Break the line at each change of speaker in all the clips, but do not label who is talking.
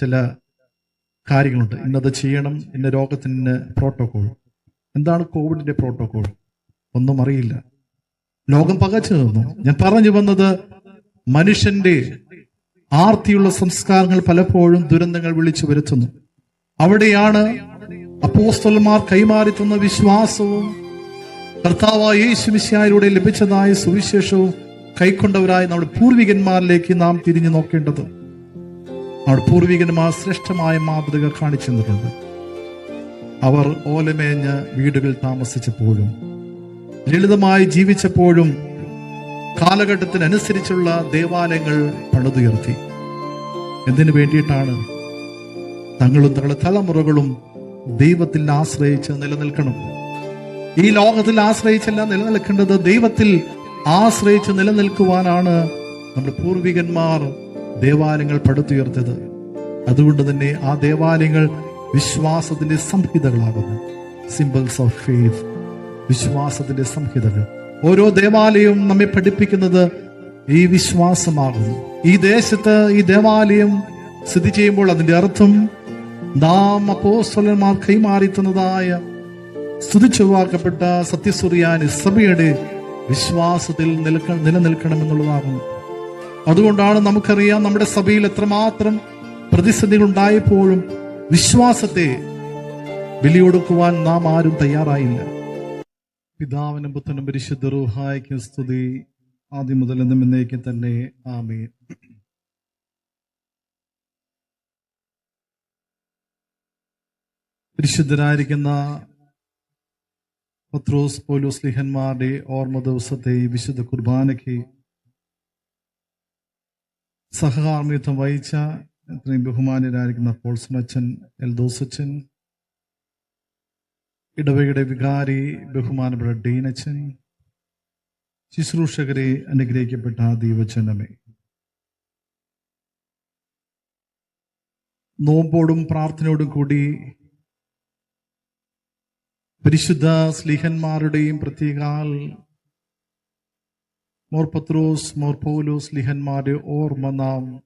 ചില കാര്യങ്ങളുണ്ട്. ഇന്നത് ചെയ്യണം ഇന്ന രോഗത്തിന് പ്രോട്ടോകോൾ എന്താണ് കോവിഡിന്റെ പ്രോട്ടോകോൾ ഒന്നും അറിയില്ല. ലോകം പകച്ചു നിന്നു. ഞാൻ പറഞ്ഞു വന്നത് മനുഷ്യന്റെ ആർത്തിയുള്ള സംസ്കാരങ്ങൾ പലപ്പോഴും ദുരന്തങ്ങൾ വിളിച്ചു വരുത്തുന്നു. അവിടെയാണ് അപ്പോസ്തലന്മാർ കൈമാറി തന്ന വിശ്വാസവും കർത്താവായ യേശുമിശിയായിലൂടെ ലഭിച്ചതായ സുവിശേഷവും കൈക്കൊണ്ടവരായ നമ്മുടെ പൂർവികന്മാരിലേക്ക് നാം തിരിഞ്ഞു നോക്കേണ്ടത് നമ്മുടെ പൂർവികന്മാർ ശ്രേഷ്ഠമായ മാതൃക കാണിച്ചു തന്നിട്ടുണ്ട് അവർ ഓലമേഞ്ഞ് വീടുകളിൽ താമസിച്ചപ്പോഴും ലളിതമായി ജീവിച്ചപ്പോഴും കാലഘട്ടത്തിനനുസരിച്ചുള്ള ദേവാലയങ്ങൾ പണിതുയർത്തി. എന്തിനു വേണ്ടിയിട്ടാണ്? തങ്ങളും തങ്ങളുടെ തലമുറകളും ദൈവത്തിൽ ആശ്രയിച്ച് നിലനിൽക്കണം. ഈ ലോകത്തിൽ ആശ്രയിച്ചല്ല നിലനിൽക്കേണ്ടത് ദൈവത്തിൽ ആശ്രയിച്ച് നിലനിൽക്കുവാനാണ് നമ്മുടെ പൂർവികന്മാർ ദേവാലയങ്ങൾ പടുത്തുയർത്തത് അതുകൊണ്ട് തന്നെ ആ ദേവാലയങ്ങൾ വിശ്വാസത്തിന്റെ സംഹിതകളാകുന്നു. സിമ്പിൾസ് ഓഫ് ഫെയ്ത്ത് വിശ്വാസത്തിന്റെ സംഹിതകൾ. ഓരോ ദേവാലയവും നമ്മെ പഠിപ്പിക്കുന്നത് ഈ വിശ്വാസമാകുന്നു. ഈ ദേശത്ത് ഈ ദേവാലയം സ്ഥിതി ചെയ്യുമ്പോൾ അതിന്റെ അർത്ഥം നാം അപ്പോസ്വലന്മാർ കൈമാറി തന്നതായ സ്തുതിച്ചുവാക്കപ്പെട്ട സത്യസുറിയാനി സഭയുടെ വിശ്വാസത്തിൽ നിലനിൽക്കണം നിലനിൽക്കണമെന്നുള്ളതാകുന്നു. അതുകൊണ്ടാണ് നമുക്കറിയാം നമ്മുടെ സഭയിൽ എത്രമാത്രം പ്രതിസന്ധികൾ ഉണ്ടായപ്പോഴും വിശ്വാസത്തെ ബലിയൊടുക്കുവാൻ നാം ആരും തയ്യാറായില്ല. പിതാവിനും പുത്രനും പരിശുദ്ധ റൂഹായ്ക്കും സ്തുതി. ആദ്യം മുതൽ എന്നും എന്നേക്കും തന്നെ. ആമേ പരിശുദ്ധരായിരിക്കുന്ന പത്രോസ് പോലൂസ് ലിഹന്മാരുടെ ഓർമ്മ ദിവസത്തെ വിശുദ്ധ കുർബാനയ്ക്ക് സഹകാർമ്മിത്വം വഹിച്ച ഇത്രയും ബഹുമാനരായിരിക്കുന്ന പോൾസൺ അച്ഛൻ എൽദോസച്ചൻ ഇടവകയുടെ വികാരി ബഹുമാനപ്പെട്ട ഡീനച്ചൻ ശുശ്രൂഷകരെ അനുഗ്രഹിക്കപ്പെട്ട ദൈവചനമേ നോമ്പോടും പ്രാർത്ഥനയോടും കൂടി പരിശുദ്ധ സ്ലിഹന്മാരുടെയും പ്രത്യേകാൽ മോർ പത്രോസ് മോർ പൗലോസ് ലിഹന്മാരെ ഓർമ്മ നാം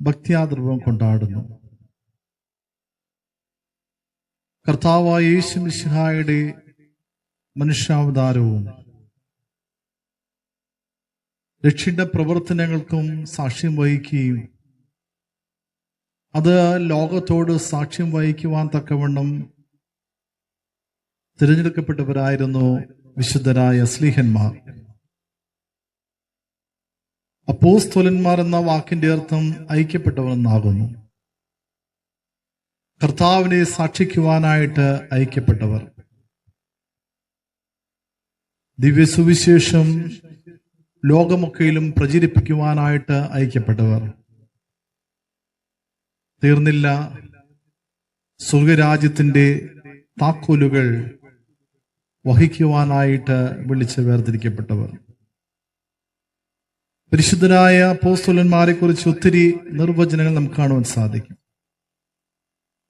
ഭക്തിയാദർവം കൊണ്ടാടുന്നു. കർത്താവായ യേശു മിശിഹായുടെ മനുഷ്യാവതാരവും രക്ഷിന്റെ പ്രവർത്തനങ്ങൾക്കും സാക്ഷ്യം വഹിക്കുകയും അത് ലോകത്തോട് സാക്ഷ്യം വഹിക്കുവാൻ തക്കവണ്ണം തിരഞ്ഞെടുക്കപ്പെട്ടവരായിരുന്നു വിശുദ്ധരായ സ്ലീഹന്മാർ. അപ്പോസ്തോലന്മാർ എന്ന വാക്കിന്റെ അർത്ഥം ഐക്യപ്പെട്ടവർ എന്നാകുന്നു കർത്താവിനെ സാക്ഷിക്കുവാനായിട്ട് ഐക്യപ്പെട്ടവർ. ദിവ്യസുവിശേഷം ലോകമൊക്കെയിലും പ്രചരിപ്പിക്കുവാനായിട്ട് ഐക്യപ്പെട്ടവർ. തീർന്നില്ല. സ്വർഗരാജ്യത്തിന്റെ താക്കോലുകൾ വഹിക്കുവാനായിട്ട് വിളിച്ച് വേർതിരിക്കപ്പെട്ടവർ. പരിശുദ്ധരായ പോസ്തുലന്മാരെ കുറിച്ച് ഒത്തിരി നിർവചനങ്ങൾ നമുക്ക് കാണുവാൻ സാധിക്കും.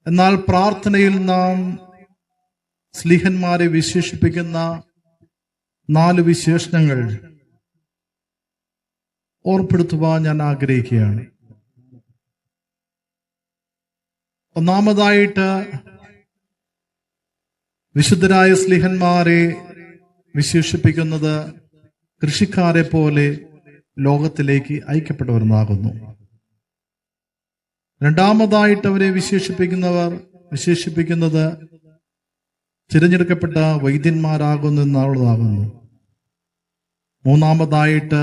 എന്നാൽ പ്രാർത്ഥനയിൽ നാം സ്ലിഹന്മാരെ വിശേഷിപ്പിക്കുന്ന നാല് വിശേഷണങ്ങൾ ഓർപ്പെടുത്തുവാൻ ഞാൻ ആഗ്രഹിക്കുകയാണ്. ഒന്നാമതായിട്ട് വിശുദ്ധരായ സ്ലിഹന്മാരെ വിശേഷിപ്പിക്കുന്നത് കൃഷിക്കാരെ പോലെ ലോകത്തിലേക്ക് ഐക്യപ്പെട്ടവരുന്നാകുന്നു രണ്ടാമതായിട്ട് അവരെ വിശേഷിപ്പിക്കുന്നവർ വിശേഷിപ്പിക്കുന്നത് തിരഞ്ഞെടുക്കപ്പെട്ട വൈദ്യന്മാരാകുന്നു എന്നുള്ളതാകുന്നു മൂന്നാമതായിട്ട്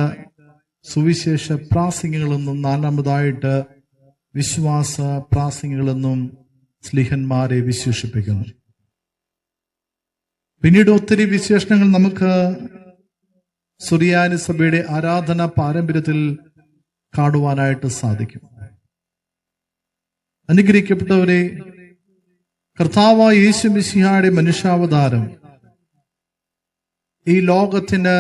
സുവിശേഷ പ്രാസംഗികളെന്നും നാലാമതായിട്ട് വിശ്വാസ പ്രാസംഗികളെന്നും സ്ലിഹന്മാരെ വിശേഷിപ്പിക്കുന്നു. പിന്നീട് ഒത്തിരി വിശേഷണങ്ങൾ നമുക്ക് സുറിയാനി സഭയുടെ ആരാധന പാരമ്പര്യത്തിൽ കാണുവാനായിട്ട് സാധിക്കും. അനുഗ്രഹിക്കപ്പെട്ടവരെ കർത്താവ് യേശു മിശിഹായുടെ മനുഷ്യാവതാരം ഈ ലോകത്തിന്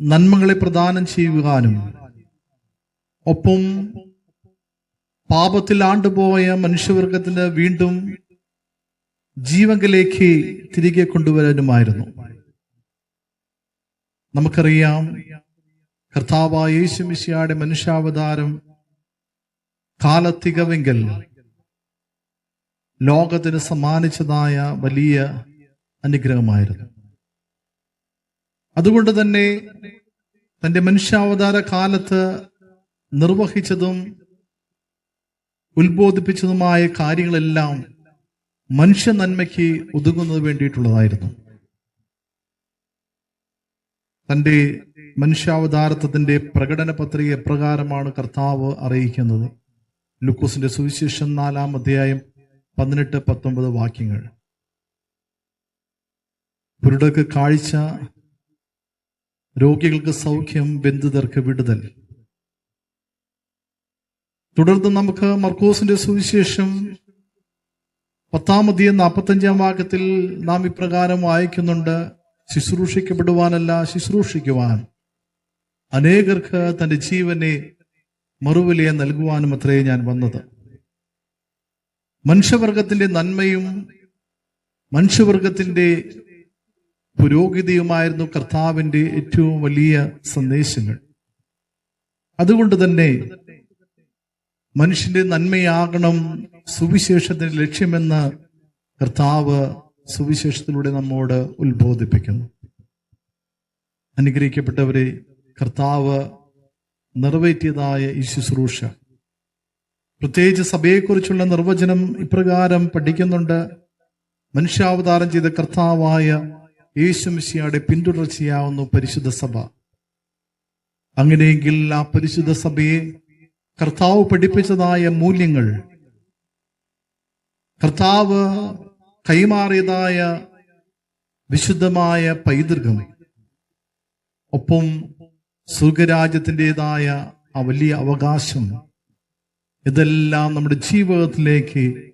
നന്മകളെ പ്രദാനം ചെയ്യുവാനും ഒപ്പം പാപത്തിൽ ആണ്ടുപോയ മനുഷ്യവർഗത്തിന് വീണ്ടും ജീവങ്കിലേക്ക് തിരികെ കൊണ്ടുവരാനുമായിരുന്നു. നമുക്കറിയാം കർത്താവ് യേശു മിശിയായുടെ മനുഷ്യാവതാരം കാലത്തികവെങ്കിൽ ലോകത്തിന് സമ്മാനിച്ചതായ വലിയ അനുഗ്രഹമായിരുന്നു. അതുകൊണ്ട് തന്നെ തന്റെ മനുഷ്യാവതാര കാലത്ത് നിർവഹിച്ചതും ഉത്ബോധിപ്പിച്ചതുമായ കാര്യങ്ങളെല്ലാം മനുഷ്യ നന്മയ്ക്ക് ഒതുങ്ങുന്നത് വേണ്ടിയിട്ടുള്ളതായിരുന്നു. തന്റെ മനുഷ്യാവതാരത്വത്തിന്റെ പ്രകടന പത്രിക എപ്രകാരമാണ് കർത്താവ് അറിയിക്കുന്നത്. ലുക്കോസിന്റെ സുവിശേഷം നാലാം അധ്യായം പതിനെട്ട് പത്തൊമ്പത് വാക്യങ്ങൾ. കുരുടക്ക് കാഴ്ച രോഗികൾക്ക് സൗഖ്യം ബന്ധുതർക്ക് വിടുതൽ. തുടർന്ന് നമുക്ക് മർക്കോസിന്റെ സുവിശേഷം പത്താമതിയ നാൽപ്പത്തഞ്ചാം വാക്യത്തിൽ നാം ഇപ്രകാരം വായിക്കുന്നുണ്ട്. ശുശ്രൂഷിക്കപ്പെടുവാനല്ല ശുശ്രൂഷിക്കുവാൻ. അനേകർക്ക് തന്റെ ജീവനെ മറുവിലയ നൽകുവാനും അത്രേ ഞാൻ വന്നത്. മനുഷ്യവർഗത്തിന്റെ നന്മയും മനുഷ്യവർഗത്തിന്റെ പുരോഗതിയുമായിരുന്നു കർത്താവിന്റെ ഏറ്റവും വലിയ സന്ദേശങ്ങൾ. അതുകൊണ്ട് തന്നെ മനുഷ്യന്റെ നന്മയാകണം സുവിശേഷത്തിന്റെ ലക്ഷ്യമെന്ന് കർത്താവ് സുവിശേഷത്തിലൂടെ നമ്മോട് ഉത്ബോധിപ്പിക്കുന്നു. അനുഗ്രഹിക്കപ്പെട്ടവരെ കർത്താവ് നിറവേറ്റിയതായ ഈ ശുശ്രൂഷ. പ്രത്യേകിച്ച് സഭയെക്കുറിച്ചുള്ള നിർവചനം ഇപ്രകാരം പഠിക്കുന്നുണ്ട്. മനുഷ്യാവതാരം ചെയ്ത കർത്താവായ യേശുമിശിയുടെ പിന്തുടർച്ചയാവുന്നു പരിശുദ്ധ സഭ. അങ്ങനെയെങ്കിൽ ആ പരിശുദ്ധ സഭയെ കർത്താവ് പഠിപ്പിച്ചതായ മൂല്യങ്ങൾ കർത്താവ് കൈമാറിയതായ വിശുദ്ധമായ പൈതൃകം ഒപ്പം സ്വർഗരാജ്യത്തിന്റെതായ ആ വലിയ അവകാശം ഇതെല്ലാം നമ്മുടെ ജീവിതത്തിലേക്ക്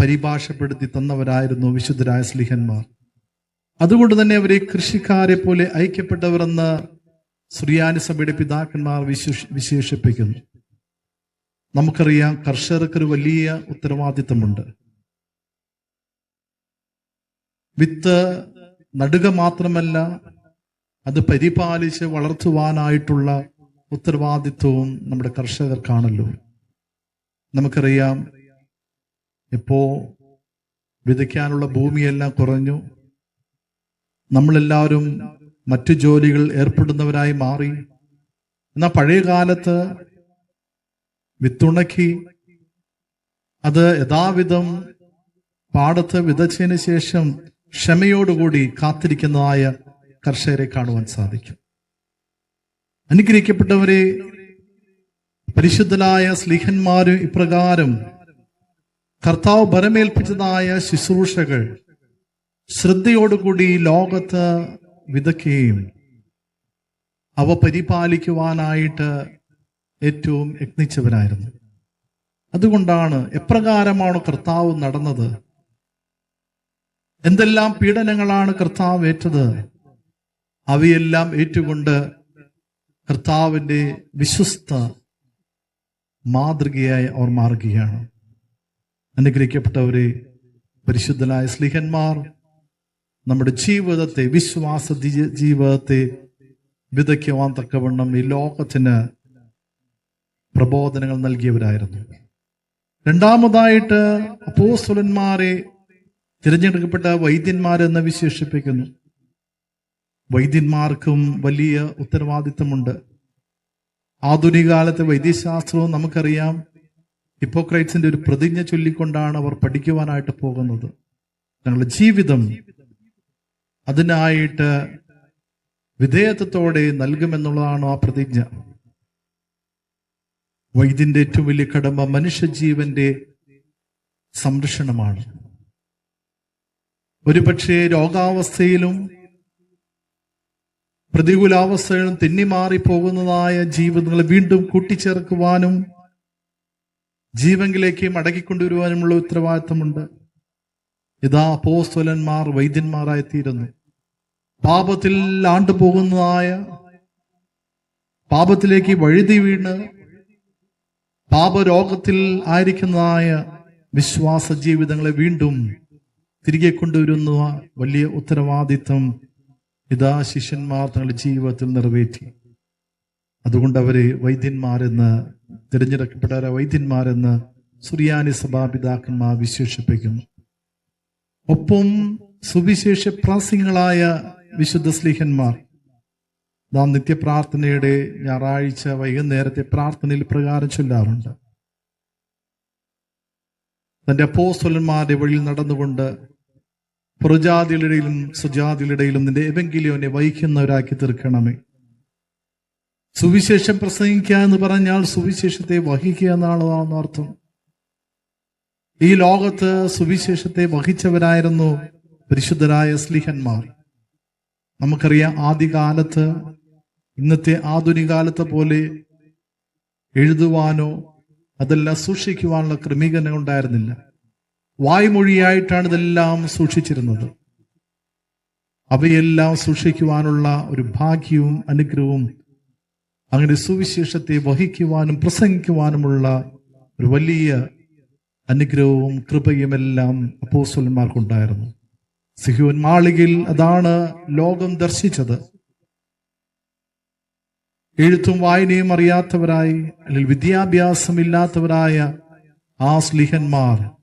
പരിഭാഷപ്പെടുത്തി തന്നവരായിരുന്നു വിശുദ്ധരായ സ്ലിഹന്മാർ. അതുകൊണ്ട് തന്നെ അവരെ കൃഷിക്കാരെ പോലെ ഐക്യപ്പെട്ടവരെന്ന് ശ്രീയാനി സഭയുടെ പിതാക്കന്മാർ വിശേഷ വിശേഷിപ്പിക്കുന്നു. നമുക്കറിയാം കർഷകർക്കൊരു വലിയ ഉത്തരവാദിത്തമുണ്ട്. വിത്ത് നടുക മാത്രമല്ല അത് പരിപാലിച്ച് വളർത്തുവാനായിട്ടുള്ള ഉത്തരവാദിത്വവും നമ്മുടെ കർഷകർക്കാണല്ലോ. നമുക്കറിയാം ഇപ്പോ വിതയ്ക്കാനുള്ള ഭൂമിയെല്ലാം കുറഞ്ഞു. നമ്മളെല്ലാവരും മറ്റു ജോലികൾ ഏർപ്പെടുന്നവരായി മാറി. എന്നാൽ പഴയ കാലത്ത് വിത്തുണക്കി അത് യഥാവിധം പാടത്ത് വിതച്ചതിന് ശേഷം ക്ഷമയോടുകൂടി കാത്തിരിക്കുന്നതായ കർഷകരെ കാണുവാൻ സാധിക്കും. അനുഗ്രഹിക്കപ്പെട്ടവരെ പരിശുദ്ധരായ സ്ലീഹന്മാരും ഇപ്രകാരം കർത്താവ് ഭരമേൽപ്പിച്ചതായ ശുശ്രൂഷകൾ ശ്രദ്ധയോടുകൂടി ലോകത്ത് വിതയ്ക്കുകയും അവ പരിപാലിക്കുവാനായിട്ട് ഏറ്റവും യത്നിച്ചവരായിരുന്നു. അതുകൊണ്ടാണ് എപ്രകാരമാണ് കർത്താവ് നടന്നത് എന്തെല്ലാം പീഡനങ്ങളാണ് കർത്താവ് ഏറ്റത്? അവയെല്ലാം ഏറ്റുകൊണ്ട് കർത്താവിന്റെ വിശ്വസ്ത മാതൃകയായി അവർ മാറുകയാണ്. അനുഗ്രഹിക്കപ്പെട്ടവരെ പരിശുദ്ധനായ സ്ലിഹന്മാർ നമ്മുടെ ജീവിതത്തെ വിശ്വാസ ജീവിതത്തെ വിതയ്ക്കുവാൻ തക്കവണ്ണം ഈ ലോകത്തിന് പ്രബോധനങ്ങൾ നൽകിയവരായിരുന്നു. രണ്ടാമതായിട്ട് അപ്പോസ്തലന്മാരെ തിരഞ്ഞെടുക്കപ്പെട്ട വൈദ്യന്മാരെന്ന് വിശേഷിപ്പിക്കുന്നു. വൈദ്യന്മാർക്കും വലിയ ഉത്തരവാദിത്തമുണ്ട്. ആധുനിക കാലത്തെ വൈദ്യശാസ്ത്രവും നമുക്കറിയാം. ഹിപ്പോക്രൈറ്റ്സിന്റെ ഒരു പ്രതിജ്ഞ ചൊല്ലിക്കൊണ്ടാണ് അവർ പഠിക്കുവാനായിട്ട് പോകുന്നത്. ഞങ്ങളുടെ ജീവിതം അതിനായിട്ട് വിധേയത്വത്തോടെ നൽകുമെന്നുള്ളതാണ് ആ പ്രതിജ്ഞ. വൈദ്യന്റെ ഏറ്റവും വലിയ കടമ മനുഷ്യജീവന്റെ സംരക്ഷണമാണ്. ഒരുപക്ഷെ രോഗാവസ്ഥയിലും പ്രതികൂലാവസ്ഥയിലും തെന്നിമാറി പോകുന്നതായ ജീവിതങ്ങളെ വീണ്ടും കൂട്ടിച്ചേർക്കുവാനും ജീവങ്കിലേക്ക് മടക്കിക്കൊണ്ടുവരുവാനുമുള്ള ഉത്തരവാദിത്തമുണ്ട്. ഇതാ പോസ്തുലന്മാർ വൈദ്യന്മാരായി തീരുന്നു പാപത്തിൽ ആണ്ടുപോകുന്നതായ പാപത്തിലേക്ക് വഴുതി വീണ് പാപരോഗത്തിൽ ആയിരിക്കുന്നതായ വിശ്വാസ ജീവിതങ്ങളെ വീണ്ടും തിരികെ കൊണ്ടുവരുന്ന വലിയ ഉത്തരവാദിത്വം പിതാ ശിഷ്യന്മാർ തങ്ങളുടെ ജീവിതത്തിൽ നിറവേറ്റി. അതുകൊണ്ട് അവരെ വൈദ്യന്മാരെന്ന് തിരഞ്ഞെടുക്കപ്പെട്ട വൈദ്യന്മാരെന്ന് സുറിയാനി സഭാപിതാക്കന്മാർ വിശേഷിപ്പിക്കുന്നു. ഒപ്പം സുവിശേഷ പ്രാസികളായ വിശുദ്ധ സ്ലീഹന്മാർ നാം നിത്യപ്രാർത്ഥനയുടെ ഞായറാഴ്ച വൈകുന്നേരത്തെ പ്രാർത്ഥനയിൽ പ്രകാരം ചൊല്ലാറുണ്ട്. തന്റെ അപ്പോസ്വലന്മാരുടെ വഴിയിൽ നടന്നുകൊണ്ട് പുറജാതികളിടയിലും സുജാതികളിടയിലും നിന്റെ എവെങ്കിലിയോനെ വഹിക്കുന്നവരാക്കി തീർക്കണമേ. സുവിശേഷം പ്രസംഗിക്കുക എന്ന് പറഞ്ഞാൽ സുവിശേഷത്തെ വഹിക്കുക എന്നാണ് അർത്ഥം. ഈ ലോകത്ത് സുവിശേഷത്തെ വഹിച്ചവരായിരുന്നു പരിശുദ്ധരായ സ്ലിഹന്മാർ. നമുക്കറിയാം ആദ്യകാലത്ത് ഇന്നത്തെ ആധുനിക കാലത്തെ പോലെ എഴുതുവാനോ അതെല്ലാം സൂക്ഷിക്കുവാനുള്ള ക്രമീകരണം ഉണ്ടായിരുന്നില്ല വായ്മൊഴിയായിട്ടാണ് ഇതെല്ലാം സൂക്ഷിച്ചിരുന്നത്. അവയെല്ലാം സൂക്ഷിക്കുവാനുള്ള ഒരു ഭാഗ്യവും അനുഗ്രഹവും അങ്ങനെ സുവിശേഷത്തെ വഹിക്കുവാനും പ്രസംഗിക്കുവാനുമുള്ള ഒരു വലിയ അനുഗ്രഹവും കൃപയുമെല്ലാം അപ്പോസ്വലന്മാർക്കുണ്ടായിരുന്നു സിഹുവൻ മാളികയിൽ അതാണ് ലോകം ദർശിച്ചത്. എഴുത്തും വായനയും അറിയാത്തവരായി അല്ലെങ്കിൽ വിദ്യാഭ്യാസമില്ലാത്തവരായ ആ സ്ലിഹന്മാർ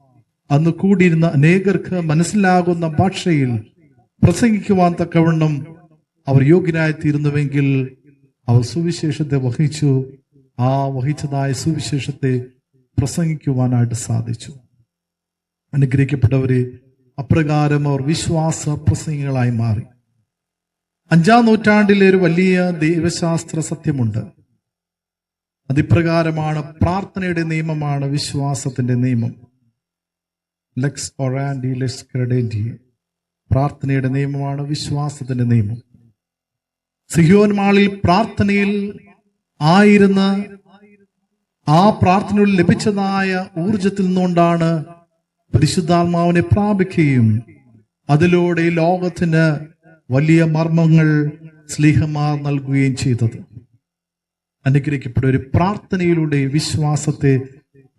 അന്ന് കൂടിയിരുന്ന അനേകർക്ക് മനസ്സിലാകുന്ന ഭാഷയിൽ പ്രസംഗിക്കുവാൻ തക്കവണ്ണം അവർ യോഗ്യരായി തീരുന്നുവെങ്കിൽ അവർ സുവിശേഷത്തെ വഹിച്ചു ആ വഹിച്ചതായ സുവിശേഷത്തെ പ്രസംഗിക്കുവാനായിട്ട് സാധിച്ചു. അനുഗ്രഹിക്കപ്പെട്ടവരെ അപ്രകാരം അവർ വിശ്വാസ പ്രസംഗികളായി മാറി. അഞ്ചാം നൂറ്റാണ്ടിലെ ഒരു വലിയ ദൈവശാസ്ത്ര സത്യമുണ്ട്. അതിപ്രകാരമാണ് പ്രാർത്ഥനയുടെ നിയമമാണ് വിശ്വാസത്തിന്റെ നിയമം. ലെക്സ് ഒറാൻഡി ലെക്സ് ക്രെഡന്റി പ്രാർത്ഥനയുടെ നിയമമാണ് വിശ്വാസത്തിന്റെ നിയമം. സിഹിയോൻ മാളിൽ പ്രാർത്ഥനയിൽ ആയിരുന്ന ആ പ്രാർത്ഥനയിൽ ലഭിച്ചതായ ഊർജത്തിൽ നിന്നുകൊണ്ടാണ് പരിശുദ്ധാത്മാവിനെ പ്രാപിക്കുകയും അതിലൂടെ ലോകത്തിന് വലിയ മർമ്മങ്ങൾ സ്ലീഹമാർ നൽകുകയും ചെയ്തത്. അനുഗ്രഹിക്കപ്പെട്ട ഒരു പ്രാർത്ഥനയിലൂടെ വിശ്വാസത്തെ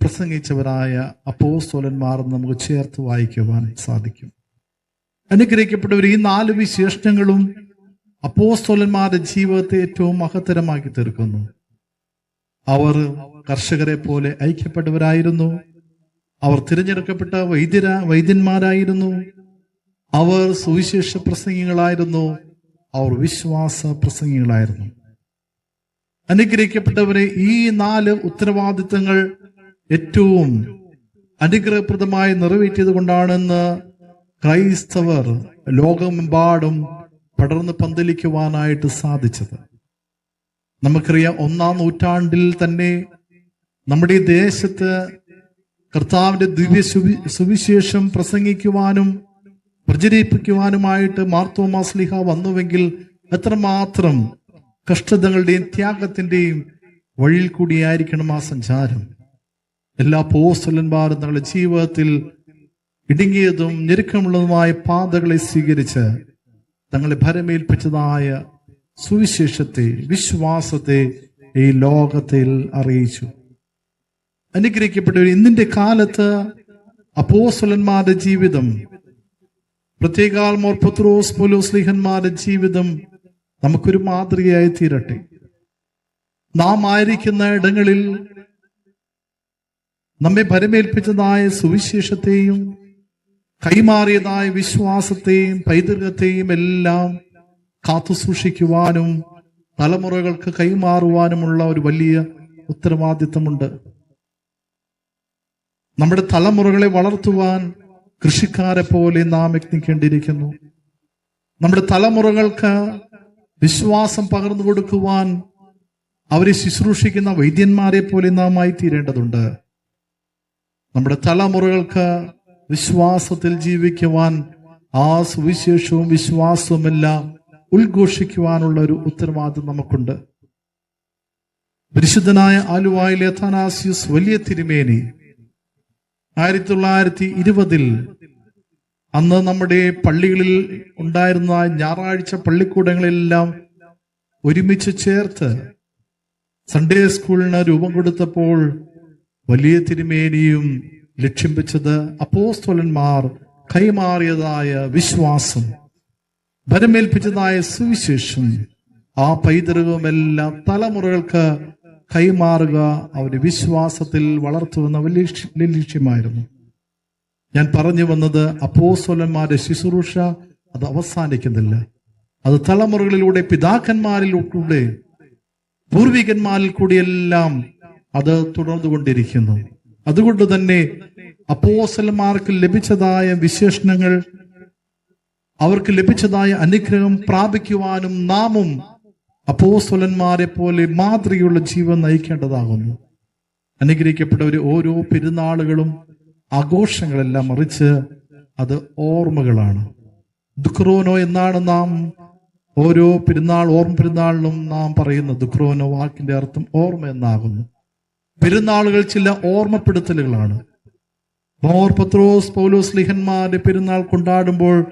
പ്രസംഗിച്ചവരായ അപ്പോസ്തോലന്മാർ നമുക്ക് ചേർത്ത് വായിക്കുവാൻ സാധിക്കും. അനുഗ്രഹിക്കപ്പെട്ടവർ ഈ നാല് വിശേഷണങ്ങളും അപ്പോസ്തോലന്മാരുടെ ജീവിതത്തെ ഏറ്റവും മഹത്തരമാക്കി തീർക്കുന്നു. അവർ കർഷകരെ പോലെ ഐക്യപ്പെട്ടവരായിരുന്നു. അവർ തിരഞ്ഞെടുക്കപ്പെട്ട വൈദ്യര വൈദ്യന്മാരായിരുന്നു. അവർ സുവിശേഷ പ്രസംഗികളായിരുന്നു. അവർ വിശ്വാസ പ്രസംഗികളായിരുന്നു. അനുഗ്രഹിക്കപ്പെട്ടവരെ ഈ നാല് ഉത്തരവാദിത്തങ്ങൾ ഏറ്റവും അനുഗ്രഹപ്രദമായി നിറവേറ്റിയത് കൊണ്ടാണെന്ന് ക്രൈസ്തവർ ലോകമെമ്പാടും പടർന്ന് പന്തലിക്കുവാനായിട്ട് സാധിച്ചത്. നമുക്കറിയാം ഒന്നാം നൂറ്റാണ്ടിൽ തന്നെ നമ്മുടെ ഈ ദേശത്ത് കർത്താവിന്റെ ദിവ്യ സുവി- സുവിശേഷം പ്രസംഗിക്കുവാനും പ്രചരിപ്പിക്കുവാനുമായിട്ട് മാർത്തോമാസ്ലിഹ വന്നുവെങ്കിൽ എത്രമാത്രം കഷ്ടതകളുടെയും ത്യാഗത്തിന്റെയും വഴിയിൽ കൂടിയായിരിക്കണം ആ സഞ്ചാരം. എല്ലാ പോസ്റ്റലന്മാരും തങ്ങളുടെ ജീവിതത്തിൽ ഇടുങ്ങിയതും ഞെരുക്കമുള്ളതുമായ പാതകളെ സ്വീകരിച്ച് തങ്ങളെ ഭരമേൽപ്പിച്ചതായ സുവിശേഷത്തെ വിശ്വാസത്തെ ഈ ലോകത്തിൽ അറിയിച്ചു. അനുഗ്രഹിക്കപ്പെട്ട ഒരു ഇന്നിന്റെ കാലത്ത് അപ്പോസ്വലന്മാരുടെ ജീവിതം പ്രത്യേകാൽ മോർ പത്രോസ് പോലോസ്ലിഹന്മാരുടെ ജീവിതം നമുക്കൊരു മാതൃകയായി തീരട്ടെ. നാം ആയിരിക്കുന്ന ഇടങ്ങളിൽ നമ്മെ ഭരമേൽപ്പിച്ചതായ സുവിശേഷത്തെയും കൈമാറിയതായ വിശ്വാസത്തെയും പൈതൃകത്തെയും എല്ലാം കാത്തുസൂക്ഷിക്കുവാനും തലമുറകൾക്ക് കൈമാറുവാനുമുള്ള ഒരു വലിയ ഉത്തരവാദിത്തമുണ്ട്. നമ്മുടെ തലമുറകളെ വളർത്തുവാൻ കൃഷിക്കാരെ പോലെ നാം യത്നിക്കേണ്ടിയിരിക്കുന്നു. നമ്മുടെ തലമുറകൾക്ക് വിശ്വാസം പകർന്നു കൊടുക്കുവാൻ അവരെ ശുശ്രൂഷിക്കുന്ന വൈദ്യന്മാരെ പോലെ നാം ആയി തീരേണ്ടതുണ്ട് നമ്മുടെ തലമുറകൾക്ക് വിശ്വാസത്തിൽ ജീവിക്കുവാൻ ആ സുവിശേഷവും വിശ്വാസവുമെല്ലാം ഉദ്ഘോഷിക്കുവാനുള്ള ഒരു ഉത്തരവാദിത്വം നമുക്കുണ്ട്. പരിശുദ്ധനായ ആലുവായിലെ അഥാനാസ്യൂസ് വലിയ തിരുമേനി ആയിരത്തി തൊള്ളായിരത്തി ഇരുപതിൽ അന്ന് നമ്മുടെ പള്ളികളിൽ ഉണ്ടായിരുന്ന ഞായറാഴ്ച പള്ളിക്കൂടങ്ങളെല്ലാം ഒരുമിച്ച് ചേർത്ത് സൺഡേ സ്കൂളിന് രൂപം കൊടുത്തപ്പോൾ വലിയ തിരുമേനിയും ലക്ഷ്യം വെച്ചത് അപ്പോസ്തോലന്മാർ കൈമാറിയതായ വിശ്വാസം വരമേൽപ്പിച്ചതായ സുവിശേഷം. ആ പൈതൃകവുമെല്ലാം തലമുറകൾക്ക് കൈമാറുക അവരെ വിശ്വാസത്തിൽ വളർത്തുന്ന വലിയ വലിയ ലക്ഷ്യമായിരുന്നു. ഞാൻ പറഞ്ഞു വന്നത് അപ്പോസ്വലന്മാരുടെ ശുശ്രൂഷ അത് അവസാനിക്കുന്നില്ല. അത് തലമുറകളിലൂടെ പിതാക്കന്മാരിലൂടെ പൂർവികന്മാരിൽ കൂടിയെല്ലാം അത് തുടർന്നുകൊണ്ടിരിക്കുന്നു. അതുകൊണ്ട് തന്നെ അപ്പോസലന്മാർക്ക് ലഭിച്ചതായ വിശേഷണങ്ങൾ അവർക്ക് ലഭിച്ചതായ അനുഗ്രഹം പ്രാപിക്കുവാനും നാമും അപ്പോസ്വലന്മാരെ പോലെ മാതൃകയുള്ള ജീവൻ നയിക്കേണ്ടതാകുന്നു. അനുഗ്രഹിക്കപ്പെട്ടവർ ഓരോ പെരുന്നാളുകളും ആഘോഷങ്ങളെല്ലാം മറിച്ച് അത് ഓർമ്മകളാണ്. ദുഃഖ്രോനോ എന്നാണ് നാം ഓരോ പെരുന്നാൾ ഓർമ്മ പെരുന്നാളിലും നാം പറയുന്ന ദുഃഖ്രോനോ വാക്കിന്റെ അർത്ഥം ഓർമ്മ എന്നാകുന്നു. പെരുന്നാളുകൾ ചില ഓർമ്മപ്പെടുത്തലുകളാണ്. പത്രോസ് പൗലോസ് ലിഹന്മാരുടെ പെരുന്നാൾ കൊണ്ടാടുമ്പോൾ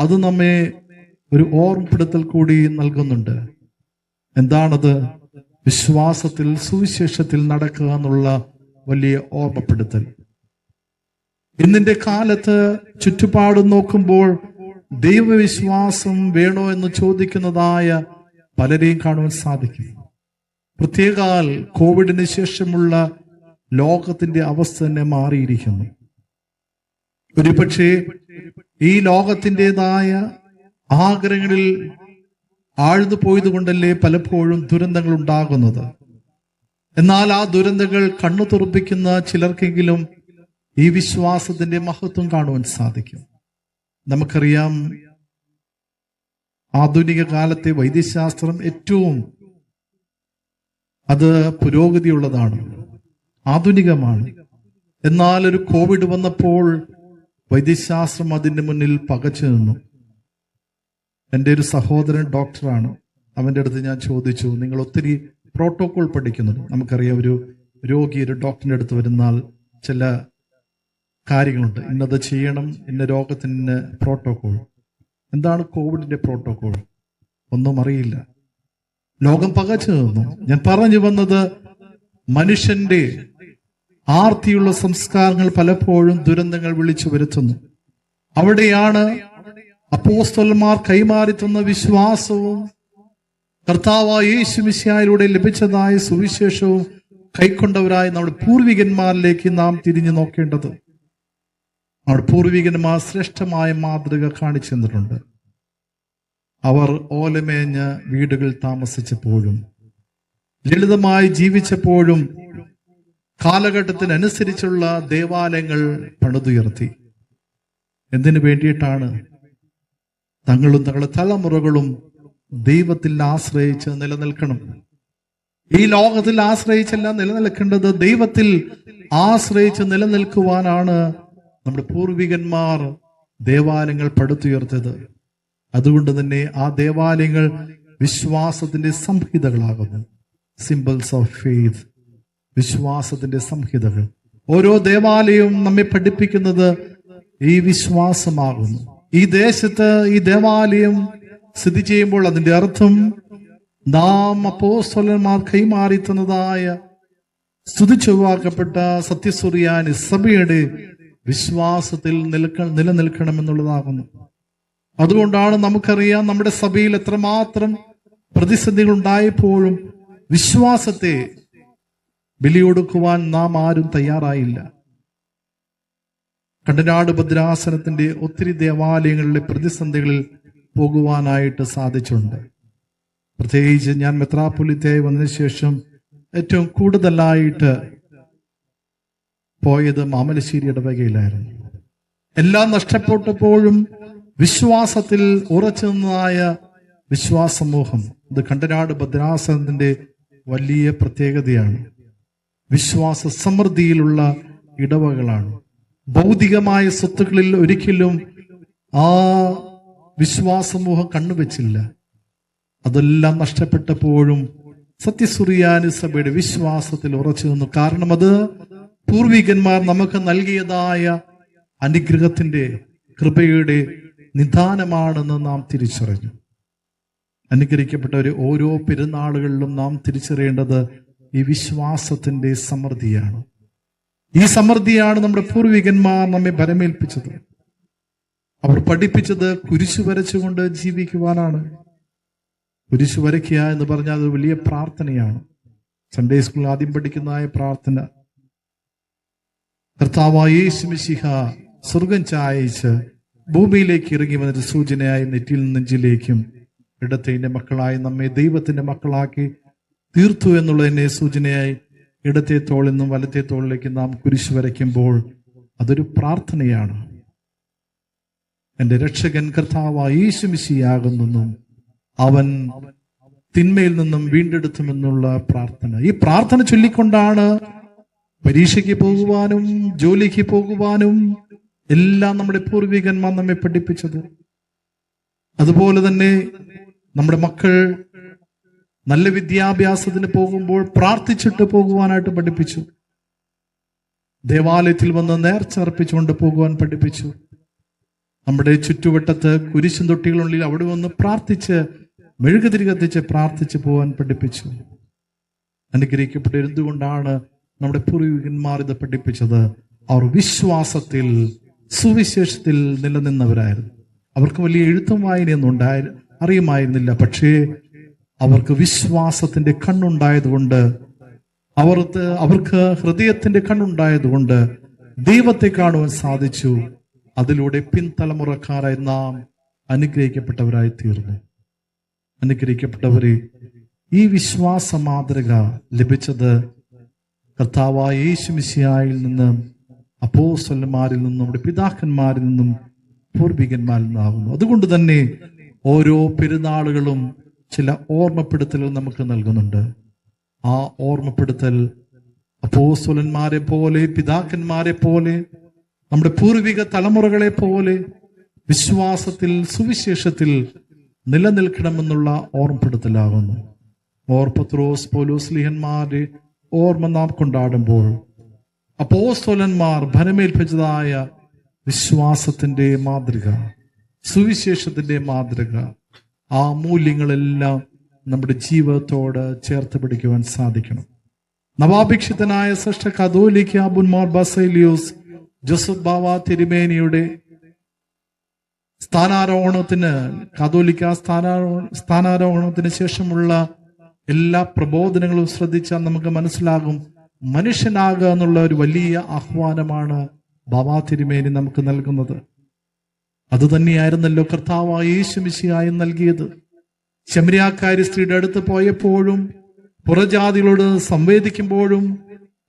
അത് നമ്മെ ഒരു ഓർമ്മപ്പെടുത്തൽ കൂടി നൽകുന്നുണ്ട്. എന്താണത്? വിശ്വാസത്തിൽ സുവിശേഷത്തിൽ നടക്കുക എന്നുള്ള വലിയ ഓർമ്മപ്പെടുത്തൽ. ഇന്നിന്റെ കാലത്ത് ചുറ്റുപാട് നോക്കുമ്പോൾ ദൈവവിശ്വാസം വേണോ എന്ന് ചോദിക്കുന്നതായ പലരെയും കാണുവാൻ സാധിക്കും. പ്രത്യേകാൽ കോവിഡിന് ശേഷമുള്ള ലോകത്തിന്റെ അവസ്ഥ തന്നെ മാറിയിരിക്കുന്നു. ഒരുപക്ഷെ ഈ ലോകത്തിന്റെതായ ആഗ്രഹങ്ങളിൽ ആഴ്ന്നു പോയത് കൊണ്ടല്ലേ പലപ്പോഴും ദുരന്തങ്ങൾ ഉണ്ടാകുന്നത്. എന്നാൽ ആ ദുരന്തങ്ങൾ കണ്ണു തുറപ്പിക്കുന്ന ചിലർക്കെങ്കിലും ഈ വിശ്വാസത്തിന്റെ മഹത്വം കാണുവാൻ സാധിക്കും. നമുക്കറിയാം ആധുനിക കാലത്തെ വൈദ്യശാസ്ത്രം ഏറ്റവും അത് പുരോഗതിയുള്ളതാണ് ആധുനികമാണ്. എന്നാൽ ഒരു കോവിഡ് വന്നപ്പോൾ വൈദ്യശാസ്ത്രം അതിന്റെ മുന്നിൽ പകച്ചു നിന്നു. എന്റെ ഒരു സഹോദരൻ ഡോക്ടറാണ്. അവന്റെ അടുത്ത് ഞാൻ ചോദിച്ചു നിങ്ങൾ ഒത്തിരി പ്രോട്ടോകോൾ പഠിക്കുന്നുണ്ട്. നമുക്കറിയാം ഒരു രോഗി ഒരു ഡോക്ടറിന്റെ അടുത്ത് വരുന്നാൽ ചില കാര്യങ്ങളുണ്ട്. ഇന്നത് ചെയ്യണം ഇന്ന രോഗത്തിന് പ്രോട്ടോകോൾ എന്താണ് കോവിഡിന്റെ പ്രോട്ടോകോൾ ഒന്നും അറിയില്ല. ലോകം പകച്ചു നിന്നു. ഞാൻ പറഞ്ഞു വന്നത് മനുഷ്യന്റെ ആർത്തിയുള്ള സംസ്കാരങ്ങൾ പലപ്പോഴും ദുരന്തങ്ങൾ വിളിച്ചു വരുത്തുന്നു. അവിടെയാണ് അപ്പോസ്തോലന്മാർ തന്ന വിശ്വാസവും കർത്താവായ യേശു മിശിഹായിലൂടെ ലഭിച്ചതായ സുവിശേഷവും കൈക്കൊണ്ടവരായ നമ്മുടെ പൂർവികന്മാരിലേക്ക് നാം തിരിഞ്ഞു നോക്കേണ്ടത്. നമ്മുടെ പൂർവികന്മാർ ശ്രേഷ്ഠമായ മാതൃക കാണിച്ചു തന്നിട്ടുണ്ട്. അവർ ഓലമേഞ്ഞ വീടുകൾ താമസിച്ചപ്പോഴും ലളിതമായി ജീവിച്ചപ്പോഴും കാലഘട്ടത്തിനനുസരിച്ചുള്ള ദേവാലയങ്ങൾ പണിതുയർത്തി. എന്തിനു വേണ്ടിയിട്ടാണ്? തങ്ങളും തങ്ങളുടെ തലമുറകളും ദൈവത്തിൽ ആശ്രയിച്ച് നിലനിൽക്കണം. ഈ ലോകത്തിൽ ആശ്രയിച്ചല്ല നിലനിൽക്കേണ്ടത് ദൈവത്തിൽ ആശ്രയിച്ച് നിലനിൽക്കുവാനാണ് നമ്മുടെ പൂർവികന്മാർ ദേവാലയങ്ങൾ പടുത്തുയർത്തത് അതുകൊണ്ട് തന്നെ ആ ദേവാലയങ്ങൾ വിശ്വാസത്തിന്റെ സംഹിതകളാകുന്നു. സിമ്പിൾസ് ഓഫ് ഫെയ്ത്ത് വിശ്വാസത്തിന്റെ സംഹിതകൾ. ഓരോ ദേവാലയവും നമ്മെ പഠിപ്പിക്കുന്നത് ഈ വിശ്വാസമാകുന്നു. ഈ ദേശത്ത് ഈ ദേവാലയം സ്ഥിതി ചെയ്യുമ്പോൾ അതിന്റെ അർത്ഥം നാം അപ്പോസ്വലന്മാർ കൈമാറി തന്നതായ സ്തുതിച്ചുവാക്കപ്പെട്ട സത്യസുറിയാനി സഭയുടെ വിശ്വാസത്തിൽ നിൽക്ക നിലനിൽക്കണമെന്നുള്ളതാകുന്നു. അതുകൊണ്ടാണ് നമുക്കറിയാം നമ്മുടെ സഭയിൽ എത്രമാത്രം പ്രതിസന്ധികൾ ഉണ്ടായപ്പോഴും വിശ്വാസത്തെ ബലിയൊടുക്കുവാൻ നാം ആരും തയ്യാറായില്ല. കണ്ടനാട് ഭദ്രാസനത്തിന്റെ ഒത്തിരി ദേവാലയങ്ങളിലെ പ്രതിസന്ധികളിൽ പോകുവാനായിട്ട് സാധിച്ചിട്ടുണ്ട്. പ്രത്യേകിച്ച് ഞാൻ മെത്രാപ്പൊലിത്തയായി വന്നതിന് ശേഷം ഏറ്റവും കൂടുതലായിട്ട് പോയത് മാമലശ്ശേരി ഇടവകയിലായിരുന്നു എല്ലാം നഷ്ടപ്പെട്ടപ്പോഴും വിശ്വാസത്തിൽ ഉറച്ചതായ വിശ്വാസമൂഹം. ഇത് കണ്ടനാട് ഭദ്രാസനത്തിന്റെ വലിയ പ്രത്യേകതയാണ്. വിശ്വാസ സമൃദ്ധിയിലുള്ള ഇടവകളാണ്. ഭൗതികമായ സ്വത്തുക്കളിൽ ഒരിക്കലും ആ വിശ്വാസമൂഹം കണ്ണുവെച്ചില്ല. അതെല്ലാം നഷ്ടപ്പെട്ടപ്പോഴും സത്യസുറിയാനി സഭയുടെ വിശ്വാസത്തിൽ ഉറച്ചു നിന്നു കാരണം അത് പൂർവികന്മാർ നമുക്ക് നൽകിയതായ അനുഗ്രഹത്തിന്റെ കൃപയുടെ നിദാനമാണെന്ന് നാം തിരിച്ചറിഞ്ഞു. അനുഗ്രഹിക്കപ്പെട്ടവർ ഓരോ പെരുന്നാളുകളിലും നാം തിരിച്ചറിയേണ്ടത് ഈ വിശ്വാസത്തിന്റെ സമൃദ്ധിയാണ്. ഈ സമൃദ്ധിയാണ് നമ്മുടെ പൂർവികന്മാർ നമ്മെ ഭരമേൽപ്പിച്ചത് അവർ പഠിപ്പിച്ചത് കുരിശു വരച്ചുകൊണ്ട് ജീവിക്കുവാനാണ്. കുരിശു വരയ്ക്കുക എന്ന് പറഞ്ഞാൽ അത് വലിയ പ്രാർത്ഥനയാണ്. സൺഡേ സ്കൂളിൽ ആദ്യം പഠിക്കുന്നതായ പ്രാർത്ഥന. കർത്താവായ യേശുമിശിഹ സ്വർഗം ചായച്ച് ഭൂമിയിലേക്ക് ഇറങ്ങി വന്നിട്ട് സൂചനയായി നെറ്റിയിൽ നെഞ്ചിലേക്കും ഇടത്തേന്റെ മക്കളായി നമ്മെ ദൈവത്തിന്റെ മക്കളാക്കി തീർത്തു എന്നുള്ളതിനെ സൂചനയായി ഇടത്തെ തോളിൽ നിന്നും വലത്തെ തോളിലേക്ക് നാം കുരിശ് വരയ്ക്കുമ്പോൾ അതൊരു പ്രാർത്ഥനയാണ്. എന്റെ രക്ഷകൻ കർത്താവായ ഈശുമിശിയാകുന്നെന്നും അവൻ തിന്മയിൽ നിന്നും വീണ്ടെടുത്തുമെന്നുള്ള പ്രാർത്ഥന. ഈ പ്രാർത്ഥന ചൊല്ലിക്കൊണ്ടാണ് പരീക്ഷയ്ക്ക് പോകുവാനും ജോലിക്ക് പോകുവാനും എല്ലാം നമ്മുടെ പൂർവികന്മാർ നമ്മെ പഠിപ്പിച്ചത്. അതുപോലെ തന്നെ നമ്മുടെ മക്കൾ നല്ല വിദ്യാഭ്യാസത്തിന് പോകുമ്പോൾ പ്രാർത്ഥിച്ചിട്ട് പോകുവാനായിട്ട് പഠിപ്പിച്ചു. ദേവാലയത്തിൽ വന്ന് നേർച്ചർപ്പിച്ചുകൊണ്ട് പോകുവാൻ പഠിപ്പിച്ചു. നമ്മുടെ ചുറ്റുവട്ടത്ത് കുരിശും തൊട്ടികളുള്ളിൽ അവിടെ വന്ന് പ്രാർത്ഥിച്ച് മെഴുകുതിരി കത്തിച്ച് പ്രാർത്ഥിച്ച് പോകാൻ പഠിപ്പിച്ചു. അനുഗ്രഹിക്കപ്പെട്ട എന്തുകൊണ്ടാണ് നമ്മുടെ പൂർവികന്മാർ ഇത് പഠിപ്പിച്ചത്? അവർ വിശ്വാസത്തിൽ സുവിശേഷത്തിൽ നിലനിന്നവരായിരുന്നു. അവർക്ക് വലിയ എഴുത്തും വായനയൊന്നും ഉണ്ടായി അറിയുമായിരുന്നില്ല. പക്ഷേ അവർക്ക് വിശ്വാസത്തിന്റെ കണ്ണുണ്ടായതുകൊണ്ട് അവർക്ക് അവർക്ക് ഹൃദയത്തിന്റെ കണ്ണുണ്ടായതുകൊണ്ട് ദൈവത്തെ കാണുവാൻ സാധിച്ചു. അതിലൂടെ പിൻതലമുറക്കാരായി നാം അനുഗ്രഹിക്കപ്പെട്ടവരായി തീർന്നു അനുഗ്രഹിക്കപ്പെട്ടവരെ ഈ വിശ്വാസ മാതൃക ലഭിച്ചത് കർത്താവായ യേശുമിശിയായിൽ നിന്ന് അപ്പോസ്വലന്മാരിൽ നിന്നും നമ്മുടെ പിതാക്കന്മാരിൽ നിന്നും പൂർവികന്മാരിൽ നിന്നാകുന്നു. അതുകൊണ്ട് തന്നെ ഓരോ പെരുന്നാളുകളും ചില ഓർമ്മപ്പെടുത്തലുകൾ നമുക്ക് നൽകുന്നുണ്ട്. ആ ഓർമ്മപ്പെടുത്തൽ അപ്പോസ്വലന്മാരെ പോലെ പിതാക്കന്മാരെ പോലെ നമ്മുടെ പൂർവിക തലമുറകളെ പോലെ വിശ്വാസത്തിൽ സുവിശേഷത്തിൽ നിലനിൽക്കണമെന്നുള്ള ഓർമ്മപ്പെടുത്തലാകുന്നു. ഓർപ്പത്രോസ് പോലോസ്ലിഹന്മാരെ ഓർമ്മ നാം കൊണ്ടാടുമ്പോൾ അപ്പോസ്തോലന്മാർ ഭരമേൽപ്പിച്ചതായ വിശ്വാസത്തിന്റെ മാതൃക സുവിശേഷത്തിന്റെ മാതൃക ആ മൂല്യങ്ങളെല്ലാം നമ്മുടെ ജീവിതത്തോട് ചേർത്ത് പിടിക്കുവാൻ സാധിക്കണം. നവാഭിക്ഷിതനായ സൃഷ്ട കതോലിക്ക അബുന്മാർ ബസൈലിയോസ് ജോസഫ് ബാവ തിരുമേനിയുടെ സ്ഥാനാരോഹണത്തിന് കാതോലിക്ക സ്ഥാനാരോഹ സ്ഥാനാരോഹണത്തിന് ശേഷമുള്ള എല്ലാ പ്രബോധനങ്ങളും ശ്രദ്ധിച്ചാൽ നമുക്ക് മനസ്സിലാകും മനുഷ്യനാകുക എന്നുള്ള ഒരു വലിയ ആഹ്വാനമാണ് ബാബാ തിരുമേനി നമുക്ക് നൽകുന്നത്. അത് തന്നെയായിരുന്നല്ലോ കർത്താവായ യേശുമിശിയായി നൽകിയത്. ശമരിയാക്കാരി സ്ത്രീയുടെ അടുത്ത് പോയപ്പോഴും പുറജാതികളോട് സംവേദിക്കുമ്പോഴും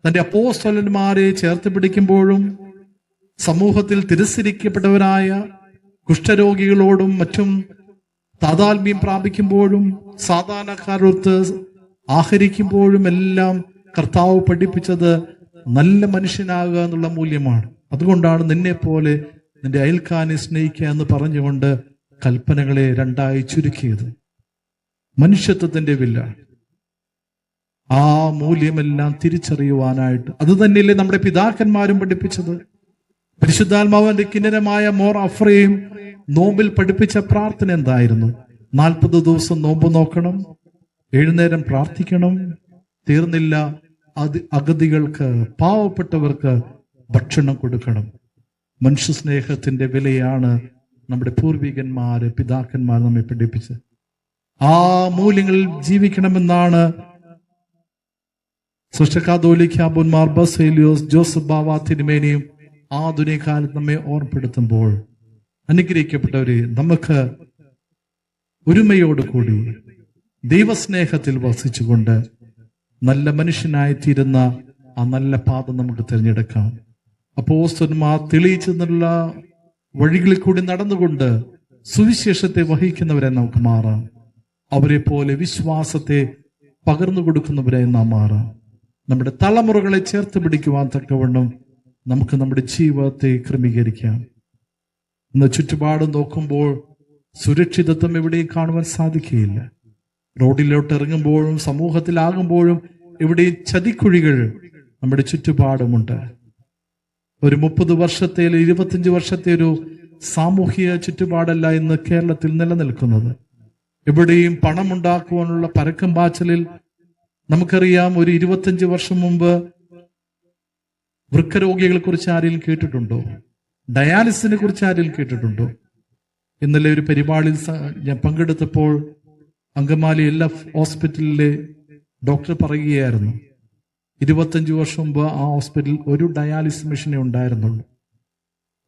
തന്റെ അപ്പോസ്തലന്മാരെ ചേർത്ത് പിടിക്കുമ്പോഴും സമൂഹത്തിൽ തിരസ്കരിക്കപ്പെട്ടവരായ കുഷ്ഠരോഗികളോടും മറ്റും താതാത്മ്യം പ്രാപിക്കുമ്പോഴും സാധാരണക്കാരൊത്ത് ആഹരിക്കുമ്പോഴും എല്ലാം കർത്താവ് പഠിപ്പിച്ചത് നല്ല മനുഷ്യനാകുക എന്നുള്ള മൂല്യമാണ്. അതുകൊണ്ടാണ് നിന്നെ പോലെ നിന്റെ അയൽക്കാനെ സ്നേഹിക്കുക എന്ന് പറഞ്ഞുകൊണ്ട് കൽപ്പനകളെ രണ്ടായി ചുരുക്കിയത്. മനുഷ്യത്വത്തിന്റെ വില ആ മൂല്യമെല്ലാം തിരിച്ചറിയുവാനായിട്ട്. അത് തന്നെയല്ലേ നമ്മുടെ പിതാക്കന്മാരും പഠിപ്പിച്ചത്. പരിശുദ്ധാത്മാവിന്റെ കിന്നരമായ മോർ അഫ്രയും നോമ്പിൽ പഠിപ്പിച്ച പ്രാർത്ഥന എന്തായിരുന്നു? നാൽപ്പത് ദിവസം നോമ്പ് നോക്കണം എഴുന്നേരം പ്രാർത്ഥിക്കണം തീർന്നില്ല. അത് അഗതികൾക്ക് പാവപ്പെട്ടവർക്ക് ഭക്ഷണം കൊടുക്കണം. മനുഷ്യ സ്നേഹത്തിന്റെ വിലയാണ് നമ്മുടെ പൂർവികന്മാർ പിതാക്കന്മാർ നമ്മെ പഠിപ്പിച്ചത്. ആ മൂല്യങ്ങളിൽ ജീവിക്കണമെന്നാണ് സൃഷ്ടകാതോലിക്കാബുന്മാർ ബസേലിയോസ് ജോസഫ് ബാവ തിരുമേനിയും ആധുനിക കാലത്ത് നമ്മെ ഓർമ്മപ്പെടുത്തുമ്പോൾ അനുഗ്രഹിക്കപ്പെട്ടവരെ നമുക്ക് ഒരുമയോട് കൂടി ദൈവസ്നേഹത്തിൽ വസിച്ചുകൊണ്ട് നല്ല മനുഷ്യനായി തീരുന്ന ആ നല്ല പാത നമുക്ക് തിരഞ്ഞെടുക്കാം. അപ്പോസ്തന്മാർ തെളിയിച്ചെന്നുള്ള വഴികളിൽ കൂടി നടന്നുകൊണ്ട് സുവിശേഷത്തെ വഹിക്കുന്നവരെ നമുക്ക് മാറാം. അവരെ പോലെ വിശ്വാസത്തെ പകർന്നു കൊടുക്കുന്നവരെ നാം മാറാം. നമ്മുടെ തലമുറകളെ ചേർത്ത് പിടിക്കുവാൻ തക്കവണ്ണം നമുക്ക് നമ്മുടെ ജീവിതത്തെ ക്രമീകരിക്കാം. ഇന്ന് ചുറ്റുപാട് നോക്കുമ്പോൾ സുരക്ഷിതത്വം എവിടെയും കാണുവാൻ സാധിക്കുകയില്ല. റോഡിലോട്ട് ഇറങ്ങുമ്പോഴും സമൂഹത്തിലാകുമ്പോഴും എവിടെയും ചതിക്കുഴികൾ നമ്മുടെ ചുറ്റുപാടുമുണ്ട്. ഒരു മുപ്പത് വർഷത്തെ അല്ലെങ്കിൽ ഇരുപത്തിയഞ്ച് വർഷത്തെ ഒരു സാമൂഹിക ചുറ്റുപാടല്ല ഇന്ന് കേരളത്തിൽ നിലനിൽക്കുന്നത്. എവിടെയും പണമുണ്ടാക്കുവാനുള്ള പരക്കം പാച്ചലിൽ നമുക്കറിയാം ഒരു ഇരുപത്തിയഞ്ച് വർഷം മുമ്പ് വൃക്കരോഗികളെ കുറിച്ച് ആരെങ്കിലും കേട്ടിട്ടുണ്ടോ? ഡയാലിസിനെ കുറിച്ച് ആരെങ്കിലും കേട്ടിട്ടുണ്ടോ? ഇന്നലെ ഒരു പരിപാടിയിൽ ഞാൻ പങ്കെടുത്തപ്പോൾ അങ്കമാലി എഫ് ഹോസ്പിറ്റലിലെ ഡോക്ടർ പറയുകയായിരുന്നു ഇരുപത്തഞ്ച് വർഷം മുമ്പ് ആ ഹോസ്പിറ്റലിൽ ഒരു ഡയാലിസിസ് മെഷീനേ ഉണ്ടായിരുന്നുള്ളൂ.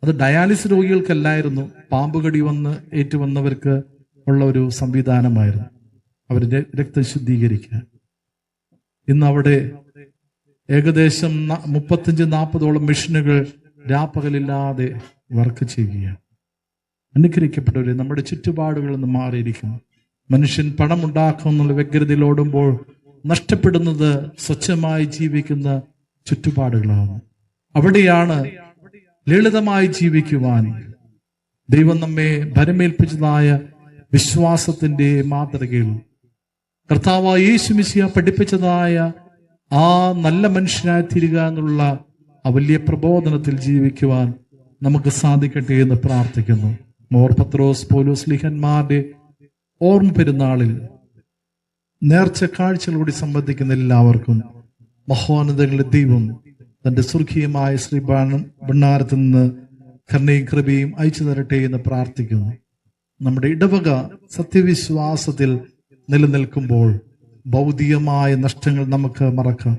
അത് ഡയാലിസിസ് രോഗികൾക്കല്ലായിരുന്നു പാമ്പ് കടി വന്ന് ഏറ്റുവന്നവർക്ക് ഉള്ള ഒരു സംവിധാനമായിരുന്നു. അവരുടെ രക്തം ശുദ്ധീകരിക്കാൻ ഇന്ന് അവിടെ ഏകദേശം മുപ്പത്തഞ്ച് നാൽപ്പതോളം മെഷീനുകൾ രാപ്പകലില്ലാതെ വർക്ക് ചെയ്യുകയാണ്. അനുഗ്രഹിക്കപ്പെട്ടവരെ നമ്മുടെ ചുറ്റുപാടുകളിൽ നിന്ന് മാറിയിരിക്കുന്നു. മനുഷ്യൻ പണമുണ്ടാക്കുമെന്നുള്ള വ്യഗ്രതയിൽ ഓടുമ്പോൾ നഷ്ടപ്പെടുന്നത് സ്വച്ഛമായി ജീവിക്കുന്ന ചുറ്റുപാടുകളാണ്. അവിടെയാണ് ലളിതമായി ജീവിക്കുവാൻ ദൈവം നമ്മെ ഭരമേൽപ്പിച്ചതായ വിശ്വാസത്തിന്റെ മാതൃകയിൽ. കർത്താവ് യേശുമിശിയ പഠിപ്പിച്ചതായ ആ നല്ല മനുഷ്യനായി തീരുക എന്നുള്ള ആ വലിയ പ്രബോധനത്തിൽ ജീവിക്കുവാൻ നമുക്ക് സാധിക്കട്ടെ എന്ന് പ്രാർത്ഥിക്കുന്നു. മോർ പത്രോസ് പോലോസ് ലിഹന്മാരുടെ ഓർമ്മ പെരുന്നാളിൽ നേർച്ച കാഴ്ചകളോട് സംബന്ധിക്കുന്ന എല്ലാവർക്കും മഹോന്നതകളുടെ ദൈവം തന്റെ സ്വർഗീയമായ ശ്രീ ഭണ്ണാരത്തിൽ നിന്ന് കരുണയും കൃപയും അയച്ചു തരട്ടെ എന്ന് പ്രാർത്ഥിക്കുന്നു. നമ്മുടെ ഇടവക സത്യവിശ്വാസത്തിൽ നിലനിൽക്കുമ്പോൾ ഭൗതികമായ നഷ്ടങ്ങൾ നമുക്ക് മറക്കാം.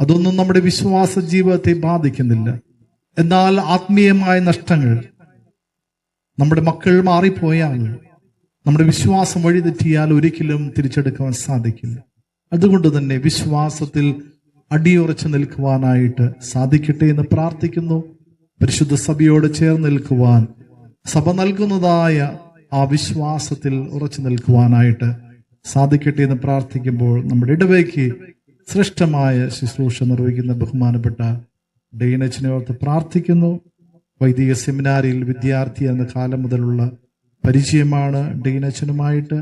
അതൊന്നും നമ്മുടെ വിശ്വാസ ജീവിതത്തെ ബാധിക്കുന്നില്ല. എന്നാൽ ആത്മീയമായ നഷ്ടങ്ങൾ നമ്മുടെ മക്കൾ മാറിപ്പോയാൽ നമ്മുടെ വിശ്വാസം വഴിതെറ്റിയാൽ ഒരിക്കലും തിരിച്ചെടുക്കാൻ സാധിക്കില്ല. അതുകൊണ്ട് തന്നെ വിശ്വാസത്തിൽ അടിയുറച്ചു നിൽക്കുവാനായിട്ട് സാധിക്കട്ടെ എന്ന് പ്രാർത്ഥിക്കുന്നു. പരിശുദ്ധ സഭയോട് ചേർന്ന് നിൽക്കുവാൻ സഭ നൽകുന്നതായ ആ വിശ്വാസത്തിൽ ഉറച്ചു നിൽക്കുവാനായിട്ട് സാധിക്കട്ടെ എന്ന് പ്രാർത്ഥിക്കുമ്പോൾ നമ്മുടെ ഇടവേക്ക് ശ്രേഷ്ഠമായ ശുശ്രൂഷ നിർവഹിക്കുന്ന ബഹുമാനപ്പെട്ട ഡെയിനച്ചിനെ ഓർത്ത് പ്രാർത്ഥിക്കുന്നു. വൈദിക സെമിനാരിയിൽ വിദ്യാർത്ഥി എന്ന കാലം മുതലുള്ള പരിചയമാണ് ഡീൻ അച്ഛനുമായിട്ട്.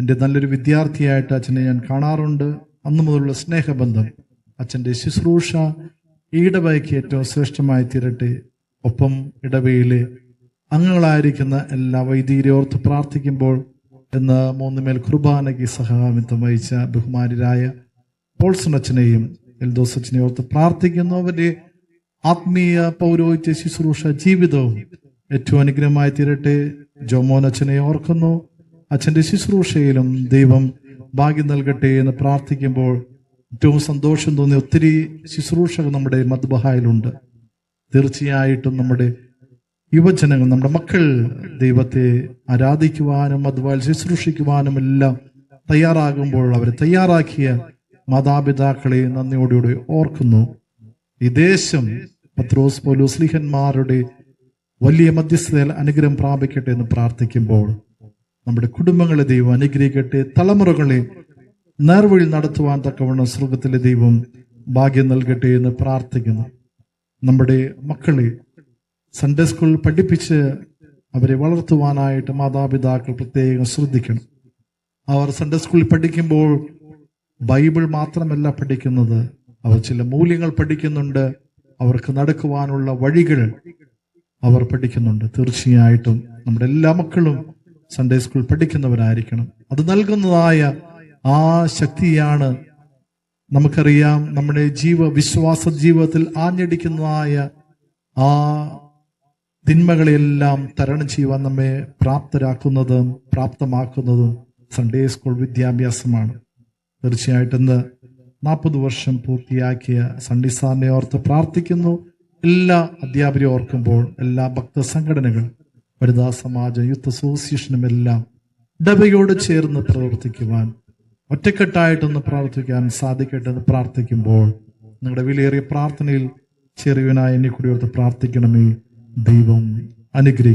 എന്റെ നല്ലൊരു വിദ്യാർത്ഥിയായിട്ട് അച്ഛനെ ഞാൻ കാണാറുണ്ട്. അന്നു മുതലുള്ള സ്നേഹബന്ധം അച്ഛന്റെ ശുശ്രൂഷ ഈടവയ്ക്ക് ഏറ്റവും ശ്രേഷ്ഠമായി തീരട്ടെ. ഒപ്പം ഇടവയിലെ അംഗങ്ങളായിരിക്കുന്ന എല്ലാ വൈദികരെ ഓർത്ത് പ്രാർത്ഥിക്കുമ്പോൾ എന്ന മൂന്നുമേൽ കുർബാനയ്ക്ക് സഹാമിത്വം വഹിച്ച ബഹുമാനരായ പോൾസൺ അച്ഛനെയും എൽദോസ് അച്ഛനെയും ഓർത്ത് പ്രാർത്ഥിക്കുന്നു. അവരുടെ ആത്മീയ പൗരോഹിത്യ ശുശ്രൂഷ ജീവിതവും ഏറ്റവും അനുഗ്രഹമായി തീരട്ടെ. ജോമോൻ അച്ഛനെ ഓർക്കുന്നു. അച്ഛന്റെ ശുശ്രൂഷയിലും ദൈവം ഭാഗ്യം നൽകട്ടെ എന്ന് പ്രാർത്ഥിക്കുമ്പോൾ ഏറ്റവും സന്തോഷം തോന്നിയ ഒത്തിരി ശുശ്രൂഷകൾ നമ്മുടെ മദ്ബഹായിലുണ്ട്. തീർച്ചയായിട്ടും നമ്മുടെ യുവജനങ്ങൾ നമ്മുടെ മക്കൾ ദൈവത്തെ ആരാധിക്കുവാനും അതുപോലെ ശുശ്രൂഷിക്കുവാനും എല്ലാം തയ്യാറാകുമ്പോൾ അവരെ തയ്യാറാക്കിയ മാതാപിതാക്കളെ നന്ദിയോടുകൂടി ഓർക്കുന്നു. ഈ ദേശം പത്രോസ് പോലൂസ്ലിഹന്മാരുടെ വലിയ മധ്യസ്ഥതയിൽ അനുഗ്രഹം പ്രാപിക്കട്ടെ എന്ന് പ്രാർത്ഥിക്കുമ്പോൾ നമ്മുടെ കുടുംബങ്ങളെ ദൈവം അനുഗ്രഹിക്കട്ടെ തലമുറകളെ നേർവഴി നടത്തുവാൻ തക്കവണ്ണം സ്വർഗത്തിലെ ദൈവം ഭാഗ്യം നൽകട്ടെ എന്ന് പ്രാർത്ഥിക്കുന്നു. നമ്മുടെ മക്കളെ സൺഡേ സ്കൂളിൽ പഠിപ്പിച്ച് അവരെ വളർത്തുവാനായിട്ട് മാതാപിതാക്കൾ പ്രത്യേകം ശ്രദ്ധിക്കണം. അവർ സൺഡേ സ്കൂളിൽ പഠിക്കുമ്പോൾ ബൈബിൾ മാത്രമല്ല പഠിക്കുന്നത് അവർ ചില മൂല്യങ്ങൾ പഠിക്കുന്നുണ്ട് അവർക്ക് നടക്കുവാനുള്ള വഴികൾ അവർ പഠിക്കുന്നുണ്ട്. തീർച്ചയായിട്ടും നമ്മുടെ എല്ലാ മക്കളും സൺഡേ സ്കൂൾ പഠിക്കുന്നവരായിരിക്കണം. അത് നൽകുന്നതായ ആ ശക്തിയാണ് നമുക്കറിയാം നമ്മുടെ ജീവ വിശ്വാസ ജീവിതത്തിൽ ആഞ്ഞടിക്കുന്നതായ ആ തിന്മകളെല്ലാം തരണം ചെയ്യുവാൻ നമ്മെ പ്രാപ്തരാക്കുന്നതും പ്രാപ്തമാക്കുന്നതും സൺഡേ സ്കൂൾ വിദ്യാഭ്യാസമാണ്. തീർച്ചയായിട്ടും ഇന്ന് നാൽപ്പത് വർഷം പൂർത്തിയാക്കിയ സൺഡേ സാറിനെ ഓർത്ത് പ്രാർത്ഥിക്കുന്നു. എല്ലാ അധ്യാപകരെ ഓർക്കുമ്പോൾ എല്ലാ ഭക്ത സംഘടനകൾ വനിതാ സമാജം യൂത്ത് അസോസിയേഷനും എല്ലാം ഡബയോട് ചേർന്ന് പ്രവർത്തിക്കുവാൻ ഒറ്റക്കെട്ടായിട്ടൊന്ന് പ്രാർത്ഥിക്കാൻ സാധിക്കട്ടെ എന്ന് പ്രാർത്ഥിക്കുമ്പോൾ നിങ്ങളുടെ വിലയേറിയ പ്രാർത്ഥനയിൽ ചെറിയവനായ എന്നെ കൂടി ഓർത്ത് പ്രാർത്ഥിക്കണമേ. ദൈവം അനുഗ്രഹിക്കും